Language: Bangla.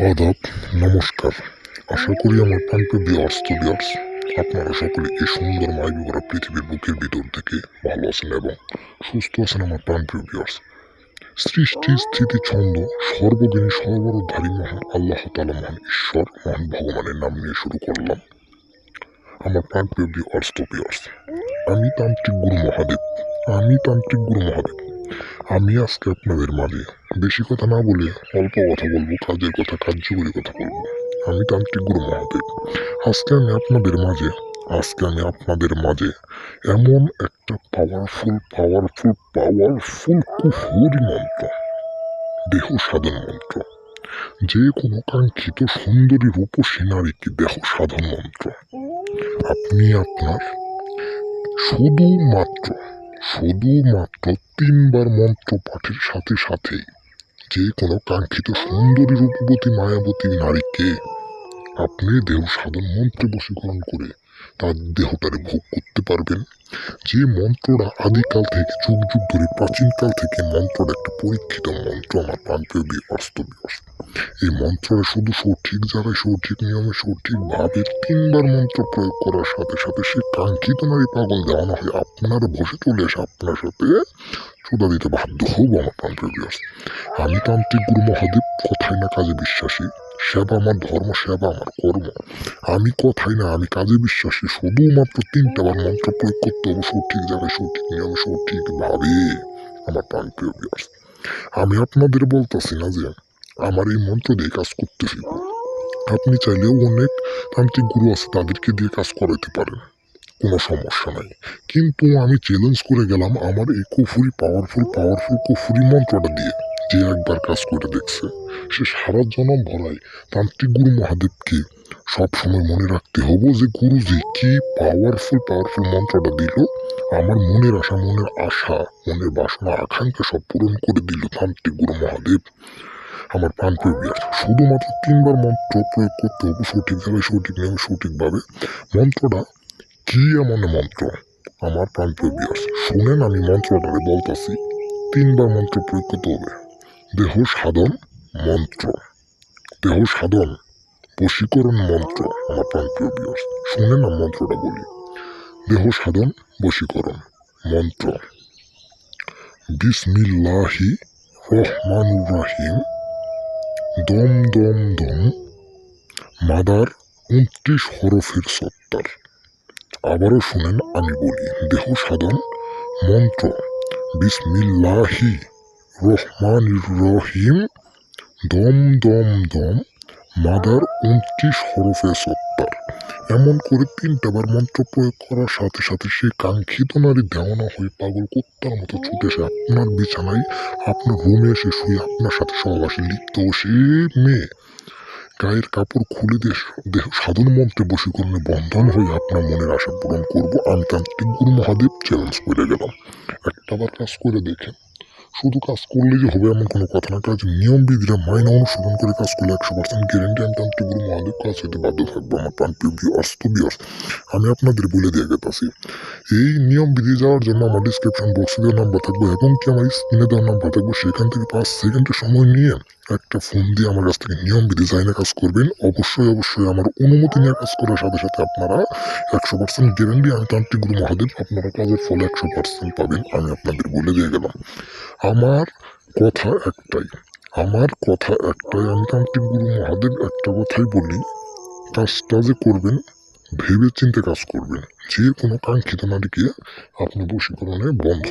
আদাব নমস্কার। আশা করি আমার প্রাণপ্রিয় বিয়ার্স তো বিয়ার্স আপনারা সকলে এই সুন্দর মাইবি ভরা পৃথিবীর বুকের ভিতর থেকে ভালো আছেন এবং সুস্থ আছেন আমার প্রাণপ্রিয় বিয়ার্স সৃষ্টি, স্থিতি, ছন্দ সর্বজ্ঞানী সর্বরোধারী মহান, আল্লাহ তালা মহান ঈশ্বর, মহান ভগবানের নাম নিয়ে শুরু করলাম। আমার প্রাণপ্রিয় বিয়ার্স তো বিয়ার্স আমি তান্ত্রিক গুরু মহাদেব। আমি তান্ত্রিক গুরু মহাদেব। আমি আজকে আপনাদের মাঝে বেশি কথা না বলে অল্প কথা বলব, কাজের কথা, কার্যকরী কথা বলব। আমি তান্ত্রিক গুরু মহাদেব। আজকে আমি আপনাদের মাঝে, আজকে আমি আপনাদের মাঝে এমন একটা পাওয়ারফুল পাওয়ারফুল পাওয়ারফুল কুহুরি মন্ত্র, দেহ সাধন মন্ত্র। যে কোনো কাঙ্ক্ষিত সুন্দরী রূপসী নারীকে দেহ সাধন মন্ত্র। আপনি আপনার শুধুমাত্র শুধুমাত্র তিনবার মন্ত্র পাঠের সাথে সাথে যে কোনো কাঙ্ক্ষিত সুন্দরী রূপবতী মায়াবতী নারীকে আপনি দেহ সাধন মন্ত্রে বশীকরণ করে তার দেহটারে ভোগ করতে পারবেন। যে মন্ত্রটা আদিকাল থেকে, যুগ যুগ ধরে প্রাচীনকাল থেকে মন্ত্রটা একটা পরীক্ষিত মন্ত্র আমার প্রাণপ্রিয় বাস্তবিয়স এই মন্ত্রটা শুধু সঠিক জায়গায়, সঠিক নিয়মে সঠিকভাবে তিনবার মন্ত্র প্রয়োগ করার সাথে সাথে সে কাঙ্ক্ষিত নারী পাগল দেওয়ানো হয় আপনার বসে চলে এসে আপনার সাথে চুদা দিতে বাধ্য হব আমার প্রাণপ্রিয় আমি তান্ত্রিক গুরু মহাদেব কথাই না কাজে বিশ্বাসী। সেবা আমার, ধর্ম সেবা আমার, কর্ম। আমি কথাই না, আমি কাজে বিশ্বাসী। শুধুমাত্র তিনটা বার মন্ত্র প্রয়োগ করতে হবে, সঠিক জায়গায় সঠিক নিয়মে, সঠিকভাবে। আমার প্রাণপ্রিয় বিয়াস আমি আপনাদের বলতেছি না যে আমার এই মন্ত্র দিয়ে কাজ করতে করতেছি। আপনি চাইলেও অনেক তান্ত্রিক গুরু আছে, তাদেরকে দিয়ে কাজ করাতে পারেন। কোনো সমস্যা নাই। কিন্তু আমি চ্যালেঞ্জ করে গেলাম আমার এই কুফুরি পাওয়ারফুল পাওয়ারফুল কুফুরি মন্ত্রটা দিয়ে। যে একবার কাজ করে দেখছে, সে সারা জনম ভরায় তান্ত্রিক গুরু মহাদেবকে। সবসময় মনে রাখতে হব যে গুরুজি কি পাওয়ারফুল পাওয়ারফুল মন্ত্রটা দিল। আমার মনের আশা মনের আশা, মনের বাসনা, আকাঙ্ক্ষা সব পূরণ করে দিল তান্ত্রিক গুরু মহাদেব। আমার প্রাণ প্রবিয়ার শুধুমাত্র তিনবার মন্ত্র প্রয়োগ করতে হবে সঠিকভাবে সঠিক নিয়মে সঠিকভাবে। মন্ত্রটা কি এমন মন্ত্র? আমার প্রাণ প্রবিয়ার শুনেন আমি মন্ত্রটারে বলতেছি। তিনবার মন্ত্র প্রয়োগ করতে হবে। দেহ সাধন মন্ত্র। দেহ সাধন, বশীকরণ মন্ত্র, আমার প্রাণ প্রবিয়ার শুনে না মন্ত্রটা বলি। দেহ সাধন, বশীকরণ মন্ত্র। বিসমিল্লাহি রহমানুর রাহিম। দম দম দম। মাদার উনত্রিশ হরফের সত্তার। আবারও শুনেন, আমি বলি, দেহ সাধন, মন্ত্র। বিসমিল্লাহি রহমান রহিম। দম দম দম। মাদার উনত্রিশ হরফে সত্তার। এমন করে তিনটাবার মন্ত্র প্রয়োগ করার সাথে সাথে সে কাঙ্ক্ষিত নারী দেওয়ানা হয়ে পাগল কুত্তার মতো ছুটে এসে আপনার বিছানায়, আপনার রুমে এসে শুয়ে আপনার সাথে সহবাসে লিপ্ত সে মেয়ে। গায়ের কাপড় খুলে দেশ দেহ সাধন মন্ত্রে বশীকরণে বন্ধন হয়ে আপনার মনের আশা পূরণ করব। আমি তান্ত্রিক গুরু মহাদেব চ্যালেঞ্জ করে গেলাম। একটাবার কাজ করে দেখেন। শুধু কাজ করলে যে হবে এমন কোনো কথা না। কাজ নিয়ম বিধিরা মাইনা অনুসরণ করে কাজ করলে একশো পার্সেন্ট গ্যারেন্টি আমি তান্ত্রিক গুরু মহাদেব কাজ হতে বাধ্য থাকব, আমার প্রাণপ্রিয় অস্ত বিয়স আমি আপনাদের বলে দিয়ে গেতাছি। এই নিয়ম বিধি যাওয়ার জন্য আমার ডিসক্রিপশন বক্সে দেওয়ার নাম্বার থাকব। এবং কি আমার স্ক্রিনে দেওয়ার নাম্বার থাকব? সেখান থেকে পাঁচ সেকেন্ডের সময় নিয়ে একটা ফোন দিয়ে আমার কাছ থেকে নিয়ম যাই কাজ করবেন, অবশ্যই অবশ্যই আমার অনুমতি নিয়ে কাজ করার সাথে সাথে আপনারা একশো পার্সেন্ট গ্যারেন্টি আমি তান্ত্রিক গুরু মহাদেব, আপনারা কাজের ফলে একশো পার্সেন্ট পাবেন, আমি আপনাদের বলে দিয়ে গেলাম। আমার কথা একটাই, আমার কথা একটাই, আমি তান্ত্রিক গুরু মহাদেব, একটা কথাই বলি, কাজটা যে করবেন ভেবে চিন্তে কাজ করবেন, যে কোনো কাঙ্ক্ষিত নারীকে আপনি বশীকরণে বন্ধ